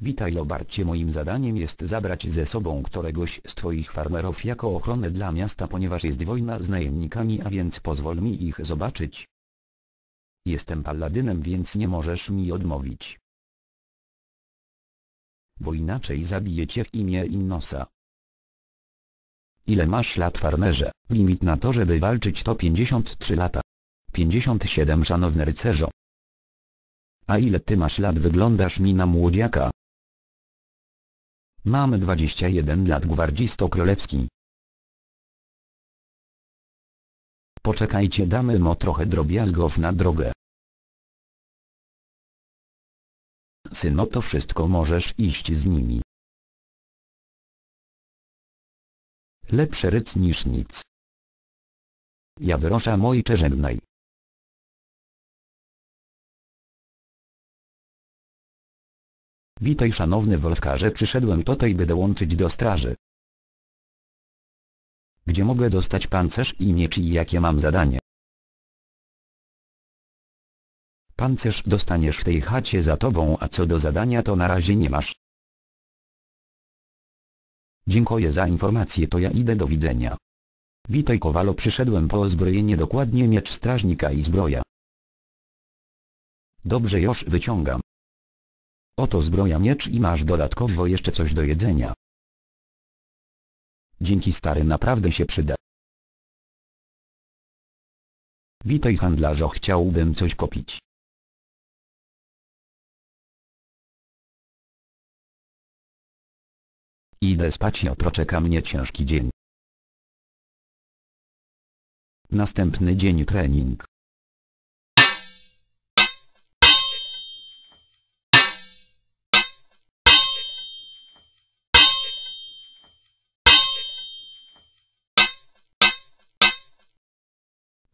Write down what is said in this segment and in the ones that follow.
Witaj Lobarcie moim zadaniem jest zabrać ze sobą któregoś z twoich farmerów jako ochronę dla miasta ponieważ jest wojna z najemnikami a więc pozwól mi ich zobaczyć. Jestem paladynem więc nie możesz mi odmówić. Bo inaczej zabiję cię w imię Innosa. Ile masz lat farmerze? Limit na to żeby walczyć to 53 lata. 57 szanowny rycerzo. A ile ty masz lat wyglądasz mi na młodziaka? Mam 21 lat gwardzisto królewski. Poczekajcie damy mo trochę drobiazgów na drogę. Syno to wszystko możesz iść z nimi. Lepszy ryc niż nic. Ja wyroszam ojcze żegnaj. Witaj szanowny Wolfkarze przyszedłem tutaj by dołączyć do straży. Gdzie mogę dostać pancerz i miecz i jakie mam zadanie? Pancerz dostaniesz w tej chacie za tobą a co do zadania to na razie nie masz. Dziękuję za informację to ja idę do widzenia. Witaj Kowalo przyszedłem po ozbrojenie dokładnie miecz strażnika i zbroja. Dobrze już wyciągam. Oto zbroja miecz i masz dodatkowo jeszcze coś do jedzenia. Dzięki stary naprawdę się przyda. Witaj handlarzo chciałbym coś kupić. Idę spać jutro czeka mnie ciężki dzień. Następny dzień trening.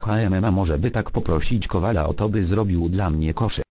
HMMA może by tak poprosić Kowala o to by zrobił dla mnie kosze.